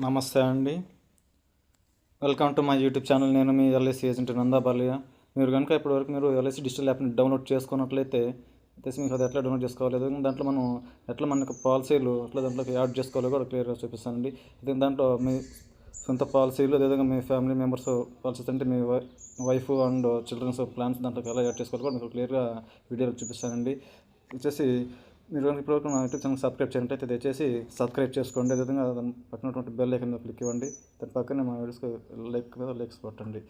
నమస్తే అండి. Welcome to my YouTube channel నేను మీ ఎల్ఐసి ఏజెంట్ నందా బాలయ్య మీరు కనుక ఇప్పటివరకు మీరు ఎల్ఐసి డిజిటల్ యాప్ని డౌన్లోడ్ చేసుకున్నట్లయితే తెలిసి మీకు అది ఎట్లా డౌన్లోడ్ చేసుకోవాలి దాంట్లో మనం ఎట్లా మనకు పాలసీలు అట్లా దాంట్లోకి యాడ్ చేసుకోవాలో కూడా క్లియర్గా చూపిస్తానండి. ఇది దాంట్లో మీ సొంత పాలసీలు అదేవిధంగా మీ ఫ్యామిలీ మెంబర్స్ పాలసీస్ అంటే మీ wi- wife and childrens plans దాంట్లోకి ఎలా యాడ్ చేసుకోవాలో కూడా మీకు క్లియర్గా వీడియోలో చూపిస్తానండి. వచ్చేసి మీరు కనుక ఇప్పుడు నా యూట్యూబ్ ఛానల్ సబ్స్క్రైబ్ చేయాలంటే దయచేసి సబ్స్క్రైబ్ చేసుకోండి. అదేవిధంగా దాని పక్కనటువంటి బెల్ ఐకన్ మీద క్లిక్ ఇవ్వండి. దాని పక్కనే మా వీడియోస్కి లైక్ మీద లైక్స్ కొట్టండి.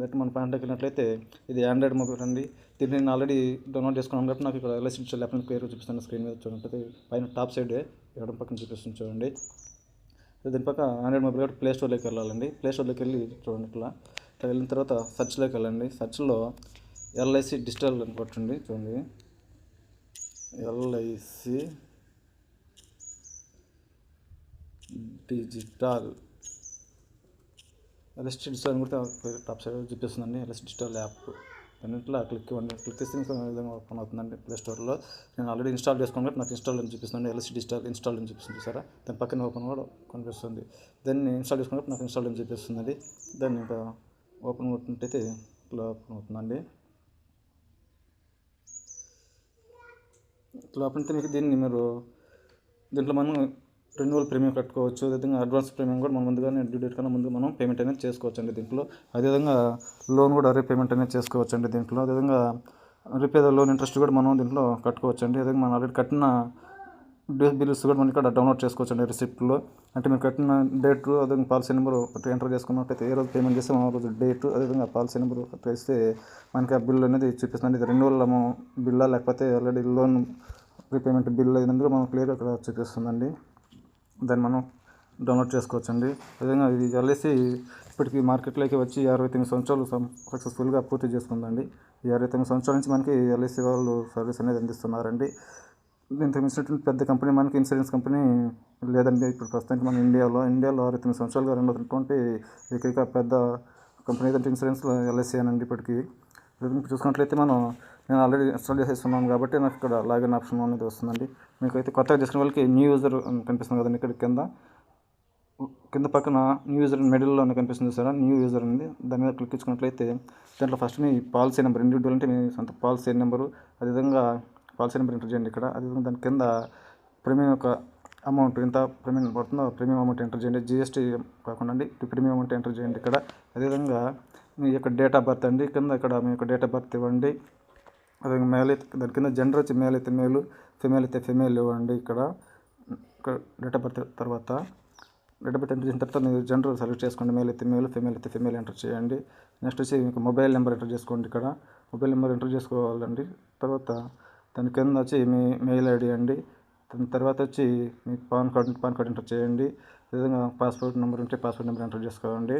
నెట్ మన ప్యాంట్లోకి వెళ్ళినట్లయితే ఇది ఆండ్రాయిడ్ మొబైల్ అండి. దీన్ని నేను ఆల్రెడీ డౌన్లోడ్ చేసుకున్నాను కాబట్టి నాకు ఇక్కడ ఎల్ఐసి డిజిటల్ యాప్ని చూపిస్తాను స్క్రీన్ మీద చూడండి. పైన టాప్ సైడ్ ఇవ్వడం పక్కన చూపిస్తుంది చూడండి. దీని పక్క ఆండ్రాయిడ్ మొబైల్ కాబట్టి ప్లే స్టోర్లోకి వెళ్ళాలండి. ప్లే స్టోర్లోకి వెళ్ళి చూడండి ఇట్లా. ఇట్లా వెళ్ళిన తర్వాత సర్చ్లోకి వెళ్ళండి. సర్చ్లో ఎల్ఐసి డిజిటల్ అని కొట్టండి. చూడండి. ఎల్ఐసి డిజిటల్ ఎల్ఐసి డిజిటల్ అని కూడా top side చూపిస్తుందండి. LIC digital app. అన్నింటిలో క్లిక్ ఇవ్వండి క్లిక్ చేస్తే విధంగా ఓపెన్ అవుతుందండి ప్లే స్టోర్లో. నేను ఆల్రెడీ ఇన్స్టాల్ చేసుకున్నాను నాకు ఇన్స్టాల్ అని చూపిస్తుంది ఎల్ఐసి డిజిటల్ ఇన్స్టాల్ అని చూపిస్తుంది సరే దాని పక్కన ఓపెన్ కూడా కనిపిస్తుంది. దాన్ని ఇన్స్టాల్ చేసుకున్నప్పుడు నాకు ఇన్స్టాల్ అని చూపిస్తుంది దాన్ని ఇంకా ఓపెన్ కొట్టినట్టయితే ఇట్లా ఓపెన్ అవుతుందండి. లోపల దీన్ని మీరు దీంట్లో మనం రెన్యువల్ ప్రీమియం కట్టుకోవచ్చు. అదేవిధంగా అడ్వాన్స్ ప్రీమియం కూడా మనం ముందుగానే డ్యూ డేట్ కన్నా ముందు మనం పేమెంట్ అనేది చేసుకోవచ్చు అండి దీంట్లో. అదేవిధంగా లోన్ కూడా రీపేమెంట్ అనేది చేసుకోవచ్చు అండి దీంట్లో. అదేవిధంగా రిపే లోన్ ఇంట్రెస్ట్ కూడా మనం దీంట్లో కట్టుకోవచ్చు అండి అదేవిధంగా మనం ఆల్రెడీ కట్టిన డ్యూస్ బిల్స్ కూడా మనం ఇక్కడ డౌన్లోడ్ చేసుకోవచ్చు అండి రిసిప్ట్లో. అంటే మీరు కట్టిన డేట్ అదేవిధంగా పాలసీ నెంబర్ ఒకటి ఎంటర్ చేసుకున్నట్టయితే ఏ రోజు పేమెంట్ చేస్తే ఆ రోజు డేట్ అదేవిధంగా పాలసీ నెంబర్ వేస్తే మనకి ఆ బిల్ అనేది చూపిస్తుంది. ఇది రెన్యువల్ బిల్లా లేకపోతే ఆల్రెడీ లోన్ రీపేమెంట్ బిల్ అయినందుకు మనం క్లియర్గా ఇక్కడ చూపిస్తుందండి. దాన్ని మనం డౌన్లోడ్ చేసుకోవచ్చండి. అదేవిధంగా ఇది ఎల్ఐసి ఇప్పటికి మార్కెట్లోకి వచ్చి అరవై తొమ్మిది సంవత్సరాలు సక్సెస్ఫుల్గా పూర్తి చేసుకుందండి. ఈ అరవై తొమ్మిది సంవత్సరాల నుంచి మనకి ఎల్ఐసి వాళ్ళు సర్వీస్ అనేది అందిస్తున్నారండి. దీంతో మించినటువంటి పెద్ద కంపెనీ మనకి ఇన్సూరెన్స్ కంపెనీ లేదండి. ఇప్పుడు ప్రస్తుతానికి మన ఇండియాలో ఇండియాలో అరవై తొమ్మిది సంవత్సరాలుగా రెండోటువంటి ఏకైక పెద్ద కంపెనీ ఏదంటే ఇన్సూరెన్స్లో ఎల్ఐసి అనండి ఇప్పటికీ. చూసుకున్నట్లయితే మనం నేను ఆల్రెడీ ఇన్స్టాల్ చేసేస్తున్నాను కాబట్టి నాకు ఇక్కడ లాగిన్ ఆప్షన్ అనేది వస్తుందండి. మీకు అయితే కొత్తగా చేసుకునే వాళ్ళకి న్యూ యూజర్ కనిపిస్తుంది కదండి ఇక్కడ కింద. కింద పక్కన న్యూ యూజర్ మిడిల్లో కనిపిస్తుంది సార్ న్యూ యూజర్ ఉంది. దాని మీద క్లిక్ ఇచ్చుకున్నట్లయితే దాంట్లో ఫస్ట్ మీ పాలసీ నెంబర్ ఇండివిజువల్ అంటే మీ సొంత పాలసీ నెంబరు అదేవిధంగా పాలసీ నెంబర్ ఎంటర్ చేయండి ఇక్కడ. అదేవిధంగా దాని కింద ప్రీమియం యొక్క అమౌంట్ ఎంత ప్రీమియం పడుతుందో ప్రీమియం అమౌంట్ ఎంటర్ చేయండి. జిఎస్టీ కాకుండా అండి ప్రీమియం అమౌంట్ ఎంటర్ చేయండి ఇక్కడ. అదేవిధంగా మీ యొక్క డేట్ ఆఫ్ బర్త్ అండి కింద ఇక్కడ మీ యొక్క డేట్ ఆఫ్ బర్త్ ఇవ్వండి. అదే మేల్ అయితే దాని కింద జెండర్ వచ్చి మేల్ అయితే మేలు ఫిమేల్ అయితే ఫిమేల్ ఇవ్వండి ఇక్కడ. ఇక్కడ డేట్ ఆఫ్ బర్త్ తర్వాత డేట్ ఆఫ్ బర్త్ ఎంటర్ చేసిన తర్వాత మీరు జెండర్ సెలెక్ట్ చేసుకోండి. మేల్ అయితే మేల్ ఫిమేల్ అయితే ఫిమేల్ ఎంటర్ చేయండి. నెక్స్ట్ వచ్చి మీకు మొబైల్ నెంబర్ ఎంటర్ చేసుకోండి ఇక్కడ. మొబైల్ నెంబర్ ఎంటర్ చేసుకోవాలండి. తర్వాత దాని కింద వచ్చి మీ మెయిల్ ఐడి అండి. దాని తర్వాత వచ్చి మీ PAN card PAN card enter చేయండి. అదేవిధంగా పాస్పోర్ట్ నెంబర్ ఉంటే పాస్పోర్ట్ నెంబర్ ఎంటర్ చేసుకోండి.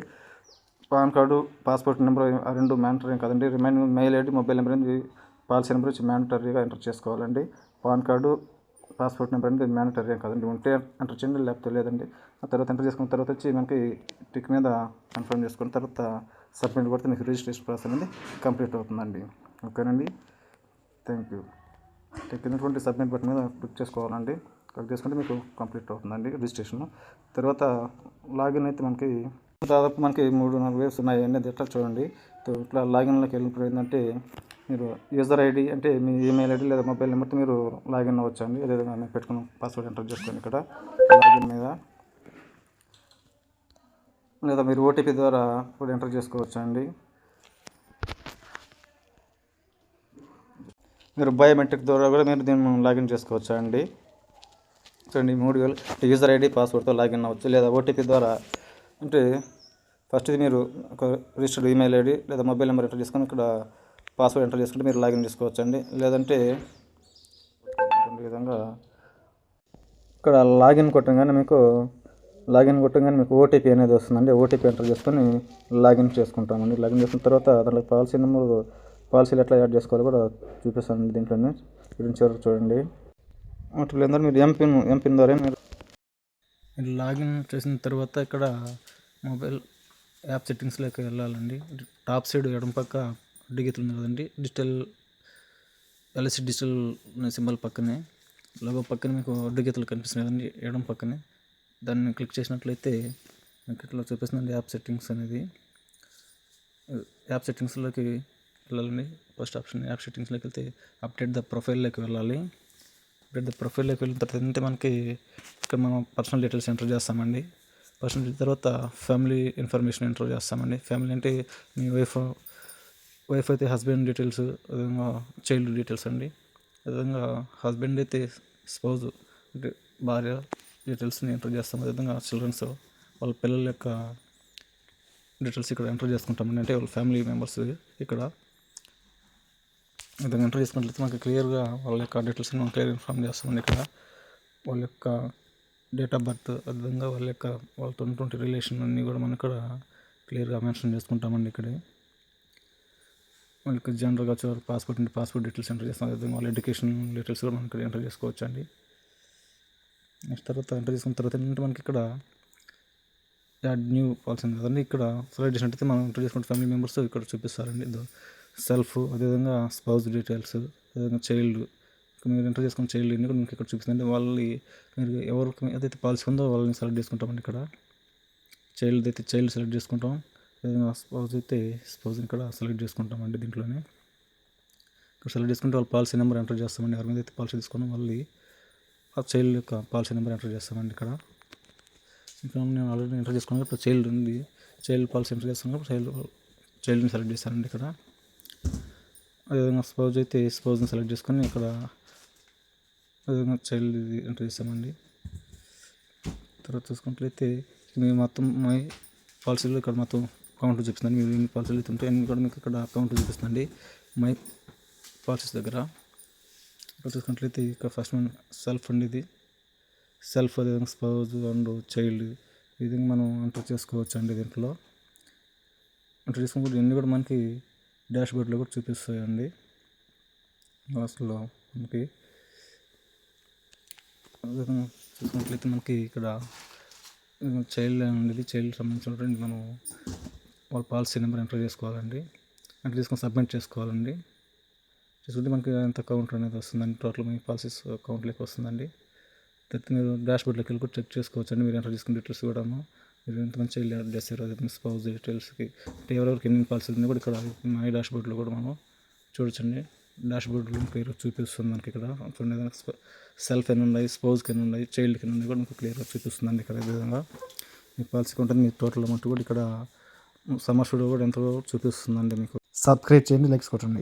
పాన్ కార్డు పాస్పోర్ట్ నెంబర్ ఆ రెండు మ్యాండటరీ కదండి. Remaining mail ID mobile number అనేది పాలసీ నెంబర్ వచ్చి మ్యాండటరీగా ఎంటర్ చేసుకోవాలండి. పాన్ కార్డు పాస్పోర్ట్ నెంబర్ అనేది మ్యాండటరీ కదండి. ఉంటే ఎంటర్ చేయండి లేకపోతే లేదండి. ఆ తర్వాత ఎంటర్ చేసుకున్న తర్వాత వచ్చి మనకి టిక్ మీద కన్ఫర్మ్ చేసుకున్న తర్వాత సబ్మిట్ కొడితే మీకు రిజిస్ట్రేషన్ ప్రాసెస్ అనేది కంప్లీట్ అవుతుందండి. ఓకేనండి? Thank you. కిందటువంటి సబ్మిట్ బటన్ మీద క్లిక్ చేసుకోవాలండి. క్లిక్ చేసుకుంటే మీకు కంప్లీట్ అవుతుందండి రిజిస్ట్రేషన్. తర్వాత లాగిన్ అయితే మనకి దాదాపు మనకి మూడు నాలుగు వేవ్స్ ఉన్నాయండి అది ఎట్లా చూడండి. ఇట్లా లాగిన్లోకి వెళ్ళినప్పుడు ఏంటంటే మీరు యూజర్ ఐడి అంటే మీ ఈమెయిల్ ఐడి లేదా మొబైల్ నెంబర్తో మీరు లాగిన్ అవ్వచ్చు అండి అదేవిధంగా నేను పెట్టుకున్న పాస్వర్డ్ ఎంటర్ చేసుకోండి ఇక్కడ. లాగిన్ మీద. లేదా మీరు ఓటీపీ ద్వారా కూడా ఎంటర్ చేసుకోవచ్చు అండి మీరు బయోమెట్రిక్ ద్వారా కూడా మీరు దీన్ని లాగిన్ చేసుకోవచ్చా అండి? చూడండి మూడు వేలు. యూజర్ ఐడి పాస్వర్డ్తో లాగిన్ అవ్వచ్చు. లేదా ఓటీపీ ద్వారా. అంటే ఫస్ట్ ఇది మీరు ఒక రిజిస్టర్డ్ ఈమెయిల్ ఐడి లేదా మొబైల్ నెంబర్ ఎంటర్ చేసుకొని ఇక్కడ పాస్వర్డ్ ఎంటర్ చేసుకుంటే మీరు లాగిన్ చేసుకోవచ్చు అండి. లేదంటే విధంగా ఇక్కడ లాగిన్ కొట్టంగానే మీకు లాగిన్ కొట్టంగానే మీకు ఓటీపీ అనేది వస్తుందండి. ఓటీపీ ఎంటర్ చేసుకొని లాగిన్ చేసుకుంటామండి. లాగిన్ చేసుకున్న తర్వాత దాంట్లో పాలసీ నెంబర్ పాలసీలు ఎట్లా యాడ్ చేసుకోవాలో కూడా చూపిస్తాను దీంట్లోనే. గురించి చూడండి. వాటిలో ఏంటంటే మీరు ఎంపిన్ ఎంపిన్ ద్వారా మీరు లాగిన్ చేసిన తర్వాత ఇక్కడ మొబైల్ యాప్ సెట్టింగ్స్లోకి వెళ్ళాలండి. టాప్ సైడ్ ఎడం పక్క డిగితులు ఉంది కదండి. డిజిటల్ ఎల్ఎస్సి డిజిటల్ సింబల్ పక్కనే. లోగో పక్కన మీకు అడ్డు గీతలు కనిపిస్తున్నాయి కదండి ఎడం పక్కనే. దాన్ని క్లిక్ చేసినట్లయితే మీకు ఇట్లా చూపిస్తుందండి యాప్ సెట్టింగ్స్ అనేది. యాప్ సెట్టింగ్స్లోకి వెళ్ళాలండి ఫస్ట్ ఆప్షన్ యాప్ సెట్టింగ్స్లోకి వెళ్తే అప్డేట్ ద ప్రొఫైల్లోకి వెళ్ళాలి. అప్డేట్ ద ప్రొఫైల్లోకి వెళ్ళిన తర్వాత ఏంటంటే మనకి ఇక్కడ మనం పర్సనల్ డీటెయిల్స్ ఎంటర్ చేస్తామండి. పర్సనల్ తర్వాత ఫ్యామిలీ ఇన్ఫర్మేషన్ ఎంటర్ చేస్తామండి. ఫ్యామిలీ అంటే మీ వైఫ్ వైఫ్ అయితే హస్బెండ్ డీటెయిల్స్ అదేవిధంగా చైల్డ్ డీటెయిల్స్ అండి. అదేవిధంగా హస్బెండ్ అయితే స్పౌజ్ అంటే భార్య డీటెయిల్స్ని ఎంటర్ చేస్తాం అదేవిధంగా చిల్డ్రన్స్ వాళ్ళ పిల్లల యొక్క డీటెయిల్స్ ఇక్కడ ఎంటర్ చేసుకుంటామండి అంటే వాళ్ళ ఫ్యామిలీ మెంబర్స్ ఇక్కడ. విధంగా ఎంటర్ చేసుకున్నట్లయితే మనకి క్లియర్గా వాళ్ళ యొక్క డీటెయిల్స్ని మనం క్లియర్ ఇన్ఫామ్ చేస్తామండి ఇక్కడ. వాళ్ళ యొక్క డేట్ ఆఫ్ బర్త్ అదేవిధంగా వాళ్ళ యొక్క వాళ్ళతో ఉన్నటువంటి రిలేషన్ అన్నీ కూడా మనం ఇక్కడ క్లియర్గా మెన్షన్ చేసుకుంటామండి ఇక్కడ. వాళ్ళకి జనరల్గా వచ్చే పాస్పోర్ట్ ఉంటే పాస్పోర్ట్ డీటెయిల్స్ ఎంటర్ చేస్తాం అదేవిధంగా వాళ్ళ ఎడ్యుకేషన్ డీటెయిల్స్ కూడా మనం ఇక్కడ ఎంటర్ చేసుకోవచ్చు అండి నెక్స్ట్ తర్వాత ఎంటర్ చేసుకున్న తర్వాత ఏంటంటే మనకి ఇక్కడ యాడ్ న్యూ పాలసీ ఉంది కదండి. ఇక్కడ సెలెక్ట్ చేసినట్టయితే మనం ఎంటర్ చేసుకుంటే ఫ్యామిలీ మెంబర్స్ ఇక్కడ చూపిస్తారండి. సెల్ఫ్ అదేవిధంగా స్పౌస్ డీటెయిల్స్ అదేవిధంగా చైల్డ్ మీరు ఎంటర్ చేసుకున్న చైల్డ్ కూడా మీకు ఇక్కడ చూపిస్తుంది. వాళ్ళని మీరు ఎవరికి ఏదైతే పాలసీ ఉందో వాళ్ళని సెలెక్ట్ చేసుకుంటామండి ఇక్కడ. చైల్డ్ అయితే చైల్డ్ సెలెక్ట్ చేసుకుంటాం అదేవిధంగా స్పౌజ్ అయితే స్పౌజ్ని ఇక్కడ సెలెక్ట్ చేసుకుంటామండి దీంట్లోనే. ఇక్కడ సెలెక్ట్ చేసుకుంటే వాళ్ళ పాలసీ నెంబర్ ఎంటర్ చేస్తామండి. ఎవరి మీద అయితే పాలసీ తీసుకున్నాం వాళ్ళని ఆ చైల్డ్ యొక్క పాలసీ నెంబర్ ఎంటర్ చేస్తామండి ఇక్కడ. ఇక్కడ నేను ఆల్రెడీ ఎంటర్ చేసుకున్నాను ఇప్పుడు చైల్డ్ ఉంది. చైల్డ్ పాలసీ ఎంటర్ చేస్తున్నాను చైల్డ్ చైల్డ్ని సెలెక్ట్ చేస్తానండి ఇక్కడ. అదేవిధంగా స్పౌజ్ అయితే స్పౌజ్ని సెలెక్ట్ చేసుకొని ఇక్కడ అదేవిధంగా చైల్డ్ ఇది ఎంటర్ చేస్తామండి. తర్వాత చూసుకున్నట్లయితే మేము మొత్తం మై పాలసీలో ఇక్కడ మొత్తం అకౌంట్ చూపిస్తుంది మీరు ఎన్ని పాలసీలు అయితే ఉంటాయి అన్ని కూడా మీకు ఇక్కడ అకౌంట్ చూపిస్తుంది మై పాలసీస్ దగ్గర ఇక్కడ చూసుకున్నట్లయితే ఇక్కడ ఫస్ట్ వన్ సెల్ఫ్ అండి ఇది. సెల్ఫ్ అదేవిధంగా స్పౌజ్ అండ్ చైల్డ్ ఈ విధంగా మనం ఎంటర్ చేసుకోవచ్చు అండి దీంట్లో. ఎంటర్ చేసుకున్నప్పుడు ఇవన్నీ కూడా మనకి డాష్ బోర్డ్లో కూడా చూపిస్తాయండి. లాస్ట్లో మనకి చూసుకున్నట్లయితే మనకి ఇక్కడ చైల్డ్ ఉండేది చైల్డ్ సంబంధించినటువంటి మనం వాళ్ళ పాలసీ నెంబర్ ఎంటర్ చేసుకోవాలండి. ఎంటర్ చేసుకొని సబ్మిట్ చేసుకోవాలండి. చూసుకుంటే మనకి ఎంత అకౌంట్ అనేది వస్తుందండి? టోటల్ మీ పాలసీస్ అకౌంట్లోకి వస్తుందండి. తర్వాత మీరు డాష్ బోర్డ్లోకి వెళ్ళి కూడా చెక్ చేసుకోవచ్చండి. మీరు ఎంటర్ చేసుకున్న డీటెయిల్స్ కూడా మీరు ఎంతమంది చైల్డ్ యాడ్ చేస్తారు అదే డీటెయిల్స్కి అంటే ఎవరెవరికి ఎన్ని పాలసీలు ఉంది కూడా ఇక్కడ మై డాష్ బోర్డ్లో కూడా మనం చూడొచ్చండి. డాష్ బోర్డ్లో పేరు చూపిస్తుంది మనకి ఇక్కడ. చూడండి సెల్ఫ్ ఎన్ని ఉన్నాయి స్పౌజ్కి ఎన్ని ఉన్నాయి చైల్డ్కి ఎన్ని ఉన్నాయి కూడా మీకు క్లియర్గా చూపిస్తుందండి ఇక్కడ విధంగా. మీ పాలసీకి ఉంటుంది మీ టోటల్ అమౌంట్ కూడా ఇక్కడ సమస్యడు కూడా ఎంతో చూపిస్తుందండి మీకు. సబ్స్క్రైబ్ చేయండి లైక్స్ కొట్టండి.